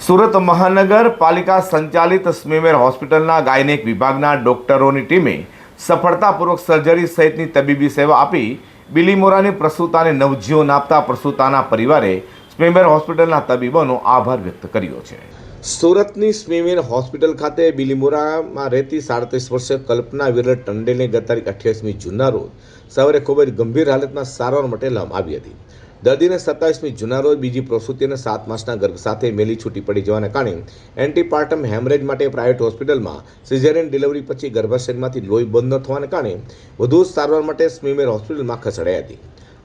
સુરત મહાનગરપાલિકા સંચાલિત સ્મીમેર હોસ્પિટલના ગાયનેક વિભાગના ડોક્ટરોની ટીમે સફળતાપૂર્વક સર્જરી સહિતની તબીબી સેવા આપી બિલીમોરાની પ્રસૂતાને નવજીવન આપતા પ્રસૂતાના પરિવારે સ્મીમેર હોસ્પિટલના તબીબોનો આભાર વ્યક્ત કર્યો છે. સુરતની સ્મીમેર હોસ્પિટલ ખાતે બિલીમોરામાં રહેતી સાડત્રીસ વર્ષીય કલ્પના વિરલ ટંડેલને ગત તારીખ અઠ્યાવીસમી જૂનના રોજ સવારે ખૂબ જ ગંભીર હાલતમાં સારવાર માટે લાવવામાં આવી હતી. દર્દીને સત્તાવીસમી જૂના રોજ બીજી પ્રસૂતિ અને સાત માસના ગર્ભ સાથે મેલી છૂટી પડી જવાના કારણે એન્ટીપાર્ટમ હેમરેજ માટે પ્રાઇવેટ હોસ્પિટલમાં સિઝેરિયન ડિલિવરી પછી ગર્ભાશયમાંથી લોહી બંધ ન થવાને કારણે વધુ સારવાર માટે સ્મીમેર હોસ્પિટલમાં ખસેડાઈ હતી.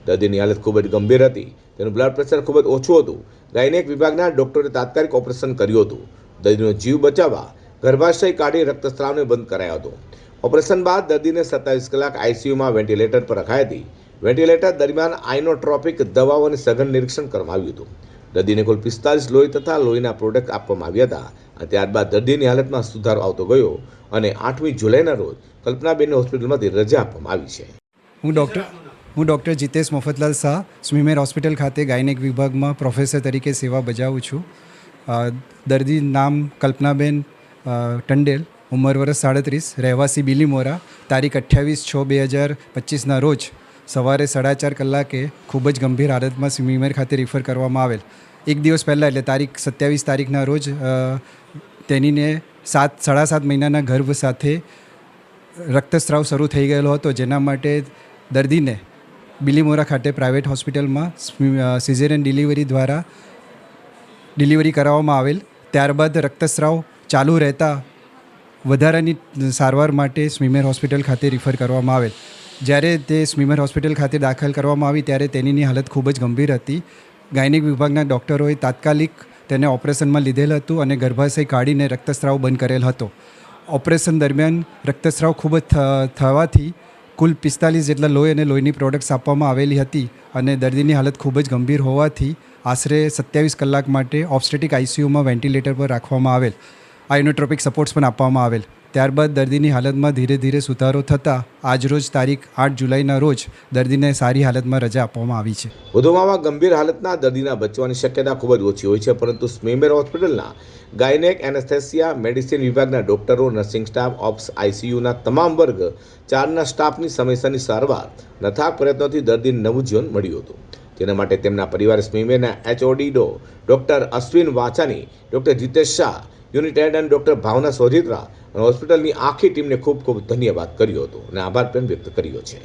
દર્દીની હાલત ખૂબ જ ગંભીર હતી. તેનું બ્લડ પ્રેશર ખૂબ જ ઓછું હતું. ગાયનેક વિભાગના ડોક્ટરે તાત્કાલિક ઓપરેશન કર્યું હતું. દર્દીનો જીવ બચાવવા ગર્ભાશય કાઢી રક્તસ્રાવને બંધ કરાયો હતો. ઓપરેશન બાદ દર્દીને સત્તાવીસ કલાક આઈસીયુમાં વેન્ટિલેટર પર રખાઈ હતી. વેન્ટિલેટર દરમિયાન આઇનોટ્રોપિક દવાઓને સઘન નિરીક્ષણ કરવામાં આવ્યું હતું. દર્દીને કુલ પિસ્તાલીસ લોહી તથા લોહીના પ્રોડક્ટ આપવામાં આવ્યા હતા અને ત્યારબાદ દર્દીની હાલતમાં સુધારો આવતો ગયો અને આઠમી જુલાઈના રોજ કલ્પનાબેનને હોસ્પિટલમાંથી રજા આપવામાં આવી છે. હું ડૉક્ટર હું ડૉક્ટર જીતેશ મફતલાલ શાહ, સ્મીમેર હોસ્પિટલ ખાતે ગાયનેક વિભાગમાં પ્રોફેસર તરીકે સેવા બજાવું છું. દર્દી નામ કલ્પનાબેન ટંડેલ, ઉંમર વર્ષ સાડત્રીસ, રહેવાસી બિલીમોરા, તારીખ અઠ્યાવીસ છ બે હજાર પચીસના રોજ સવારે સાડા ચાર કલાકે ખૂબ જ ગંભીર હાલતમાં સ્મીમેર ખાતે રિફર કરવામાં આવેલ. એક દિવસ પહેલાં, એટલે તારીખ સત્યાવીસ તારીખના રોજ તેનીને સાત, સાડા સાત મહિનાના ગર્ભ સાથે રક્તસ્રાવ શરૂ થઈ ગયેલો હતો, જેના માટે દર્દીને બિલીમોરા ખાતે પ્રાઇવેટ હોસ્પિટલમાં સિઝેરિયન ડિલિવરી દ્વારા ડિલિવરી કરાવવામાં આવેલ. ત્યારબાદ રક્તસ્રાવ ચાલુ રહેતા વધારાની સારવાર માટે સ્મીમેર હોસ્પિટલ ખાતે રિફર કરવામાં આવેલ. જ્યારે તે સ્મીમર હોસ્પિટલ ખાતે દાખલ કરવામાં આવી ત્યારે તેની હાલત ખૂબ જ ગંભીર હતી. ગાયનિક વિભાગના ડૉક્ટરોએ તાત્કાલિક તેને ઓપરેશનમાં લીધેલ હતું અને ગર્ભાશય કાઢીને રક્તસ્રાવ બંધ કરેલ હતો. ઓપરેશન દરમિયાન રક્તસ્રાવ ખૂબ જ થવાથી કુલ પિસ્તાલીસ જેટલા લોહી અને લોહીની પ્રોડક્ટ્સ આપવામાં આવેલી હતી અને દર્દીની હાલત ખૂબ જ ગંભીર હોવાથી આશરે સત્યાવીસ કલાક માટે ઓબસ્ટેટિક આઈસીયુમાં વેન્ટિલેટર પર રાખવામાં આવેલ. આઇનોટ્રોપિક સપોર્ટ્સ પણ આપવામાં આવેલ. ત્યારબાદ દર્દીની હાલતમાં ધીરે ધીરે સુધારો થતાં આજરોજ તારીખ આઠ જુલાઈના રોજ દર્દીને સારી હાલતમાં રજા આપવામાં આવી છે. વધુમાં ગંભીર હાલતના દર્દીના બચવાની શક્યતા ખૂબ જ ઓછી હોય છે, પરંતુ સ્મીમેર હોસ્પિટલના ગાયનેક, એનેસ્થેસિયા, મેડિસિન વિભાગના ડોક્ટરો, નર્સિંગ સ્ટાફ, ઓપ્સ, આઈસીયુના તમામ વર્ગ ચારના સ્ટાફની સમયસરની સારવાર, નથાક પ્રયત્નોથી દર્દીને નવું જીવન મળ્યું હતું. તેના માટે તેમના પરિવાર સ્મીમેરના એચઓડી ડો doctor Ashwin વાચાની doctor Jitesh Shah unit head અને ડોક્ટર ભાવના સોજિત્રા અને હોસ્પિટલની આખી ટીમને ખૂબ ખૂબ ધન્યવાદ કર્યો હતો અને આભાર પણ વ્યક્ત કર્યો છે.